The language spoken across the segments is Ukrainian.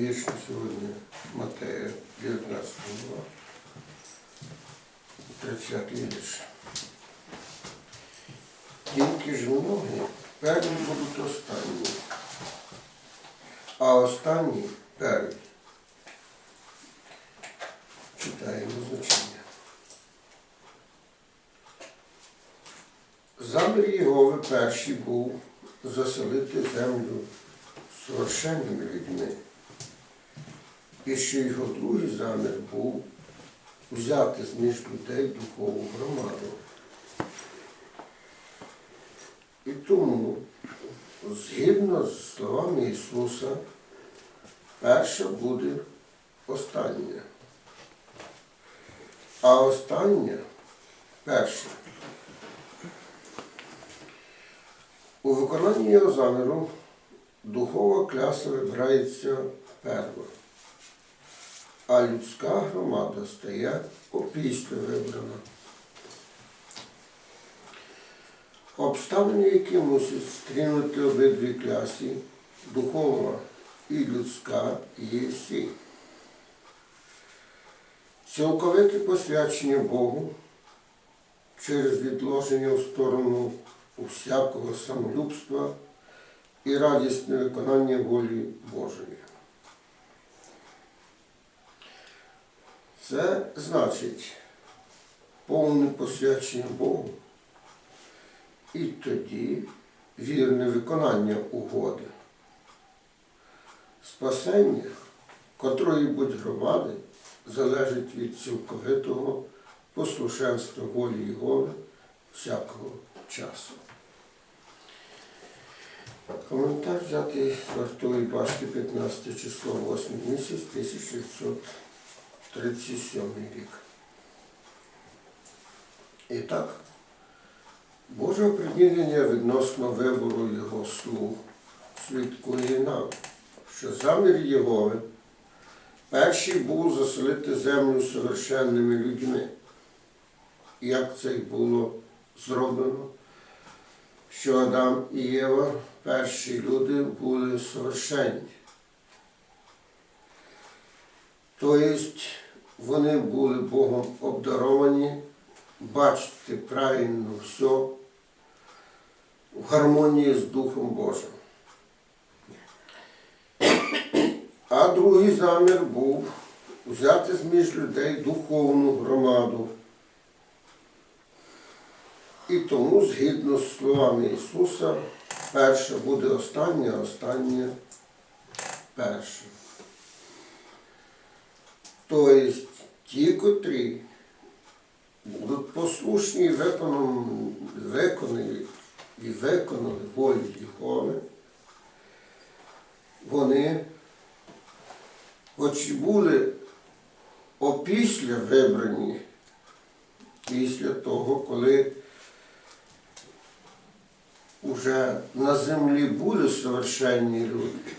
вірш сьогодні Матея 19 глава, 30 вірш. Тільки ж многі перві будуть останні, а останні перві. Читаємо значення. Замір Єгови перший був заселити землю совершенними людьми. І що його другий замір був взяти з між людей духову громаду. І тому, згідно з словами Ісуса, перша буде остання. А остання перша. У виконанні його заміру духова кляса вибирається перва, а людська громада стає опісля вибрана. Обставини, які мусять стрінути обидві клясі, духовна і людська, є всі. Цілковите посвячення Богу через відложення в сторону усякого самолюбства і радісне виконання волі Божої. Це значить повне посвячення Богу і тоді вірне виконання угоди. Спасення котрої будь громади залежить від цілковитого послушенства волі Єгови всякого часу. Коментар взятий з вартової башки 15 число 8 місяць 1937 рік. І так, Боже оприділення відносно вибору його слуг свідкує нам, що замір Єгови перший був заселити землю совершенними людьми. Як це й було зроблено, що Адам і Єва, перші люди, були совершенні. Тобто вони були Богом обдаровані бачити правильно все в гармонії з Духом Божим. А другий замір був взяти з між людей духовну громаду. І тому, згідно з словами Ісуса, перше буде останнє, останнє перше. Тобто ті, котрі будуть послушні і виконані і виконали волю Єгови, вони, хоч і були опісля вибрані, після того, коли уже на землі були совершенні люди.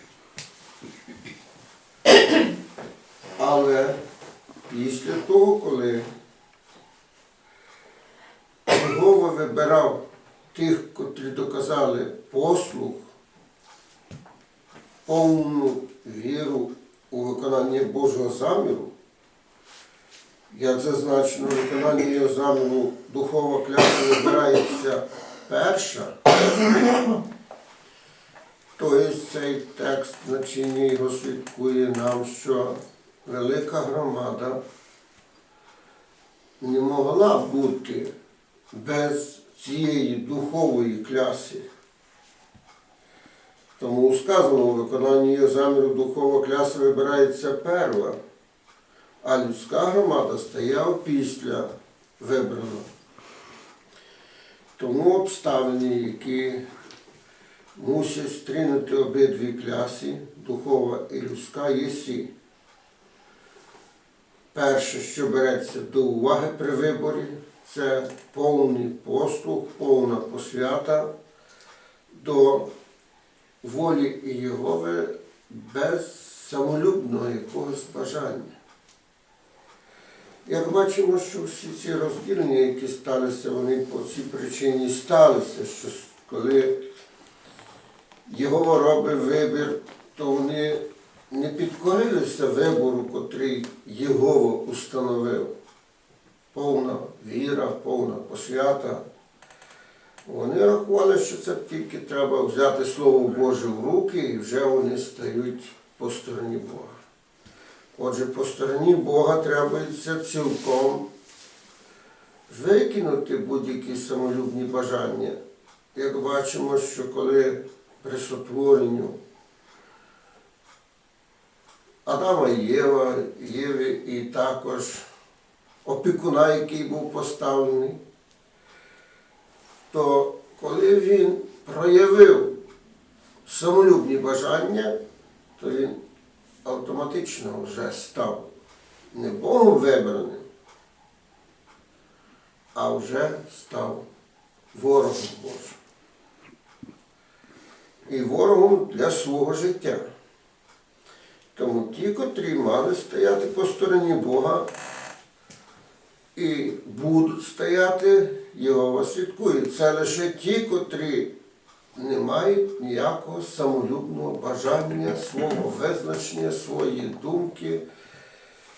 Але після того, коли Єгова вибирав тих, котрі доказали послуг, повну віру у виконання Божого заміру, як зазначено, виконання його заміру духова клятва вибирається перша, Тобто цей текст значення його свідкує нам, що велика громада не могла бути без цієї духової кляси. Тому у виконанні його заміру духова кляса вибирається перва, а людська громада стає опісля вибрана. Тому обставини, які мусять стрінути обидві кляси, духова і людська, є сі. Перше, що береться до уваги при виборі, це повний послуг, повна посвята до волі Єгови без самолюбного якогось бажання. Як бачимо, що всі ці розділення, які сталися, вони по цій причині сталися, що коли Єгова робить вибір, то вони не підкорилися вибору, котрий Єгова установив. Повна віра, повна посвята. Вони рахували, що це тільки треба взяти Слово Боже в руки і вже вони стають по стороні Бога. Отже, по стороні Бога требується цілком викинути будь-які самолюбні бажання. Як бачимо, що коли при сотворенню Адама і Єва, Єви і також опікуна, який був поставлений, то коли він проявив самолюбні бажання, то він автоматично вже став не Богом вибраним, а вже став ворогом Божим. І ворогом для свого життя. Тому ті, котрі мали стояти по стороні Бога і будуть стояти, Його слідкує. Це лише ті, котрі не мають ніякого самолюбного бажання, свого визначення, свої думки,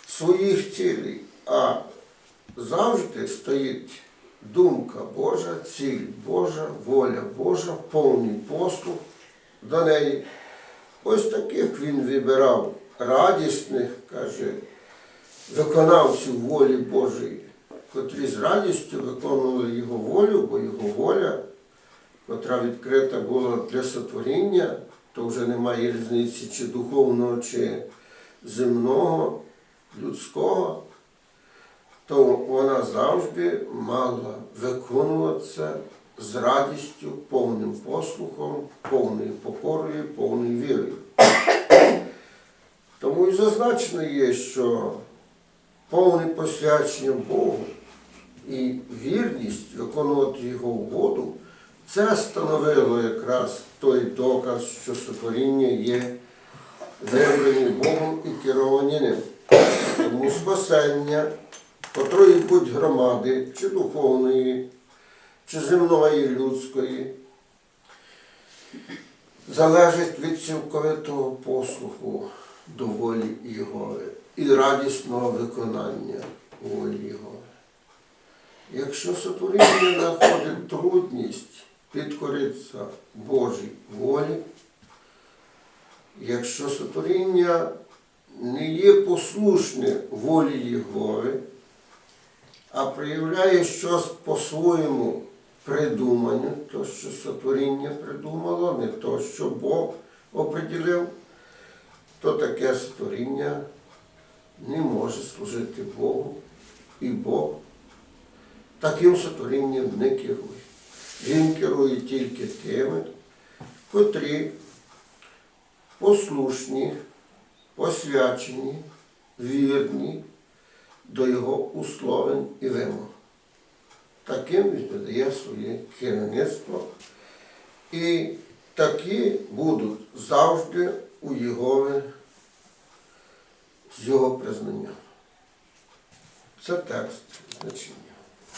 своїх цілей. А завжди стоїть думка Божа, ціль Божа, воля Божа, повний послух до неї. Ось таких він вибирав радісних, каже, виконавців волі Божої, котрі з радістю виконували його волю, бо його воля, котра відкрита була для сотворіння, то вже немає різниці чи духовного, чи земного, людського, то вона завжди мала виконуватися з радістю, повним послухом, повною покорою, повною вірою. Тому і зазначено є, що повне посвячення Богу і вірність виконувати Його угоду, це становило якраз той доказ, що сотворіння є вибрані Богом і керовані ним. Тому спасення котрої будь громади, чи духовної, чи земної, людської, залежить від цілковитого послуху до волі Єгови і радісного виконання волі Єгови. Якщо сотворіння знаходить трудність підкоритися Божій волі, якщо сотворіння не є послушне волі Єгови, а проявляє щось по-своєму придумане, то, що сотворіння придумало, не то, що Бог оприділив, то таке створіння не може служити Богу, і Бог таким сотворінням не керує. Він керує тільки тими, котрі послушні, посвячені, вірні до його условень і вимог. Таким він видає своє керівництво. І такі будуть завжди у його з його признанням. Це текст значення.